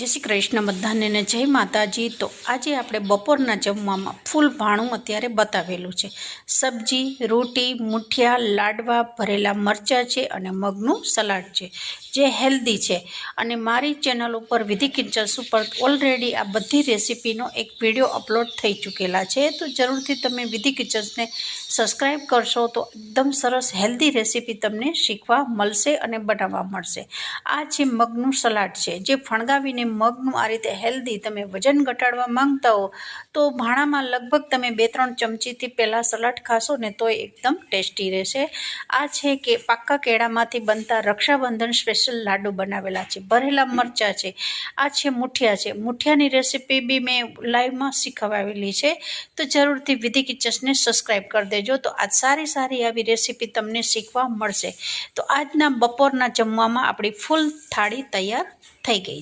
જય શ્રી કૃષ્ણ બધાને જય માતાજી. તો આજે આપણે બપોરના જમવામાં ફૂલ ભાણું અત્યારે બતાવેલું છે. સબ્જી, રોટી, મુઠિયા, લાડવા, ભરેલા મરચાં છે અને મગનું સલાડ છે, જે હેલ્ધી છે. અને મારી ચેનલ ઉપર વિધિ કિચન્સ ઉપર ઓલરેડી આ બધી રેસીપીનો એક વીડિયો અપલોડ થઈ ચૂકેલા છે. તો જરૂરથી તમે વિધિ કિચન્સને સબસ્ક્રાઈબ કરશો તો એકદમ સરસ હેલ્ધી રેસીપી તમને શીખવા મળશે અને બનાવવા મળશે. આ છે મગનું સલાડ છે, જે ફણગાવીને મગનું આ રીતે હેલ્ધી તમે વજન ઘટાડવા માંગતા હો, તો ભાણામાં લગભગ તમે બે ત્રણ ચમચીથી પહેલાં સલાડ ખાશો ને તો એકદમ ટેસ્ટી રહેશે. આ છે કે પાક્કા કેળામાંથી બનતા રક્ષાબંધન સ્પેશિયલ લાડુ બનાવેલા છે. ભરેલા મરચાં છે. આ છે મુઠિયા છે. મુઠિયાની રેસીપી બી મેં લાઈવમાં શીખવાડેલી છે. તો જરૂરથી વિધિ કિચન્સને સબસ્ક્રાઈબ કરી દેજો. તો આજ સારી સારી આવી રેસીપી તમને શીખવા મળશે. તો આજના બપોરના જમવામાં આપણી ફૂલ થાળી તૈયાર થઈ ગઈ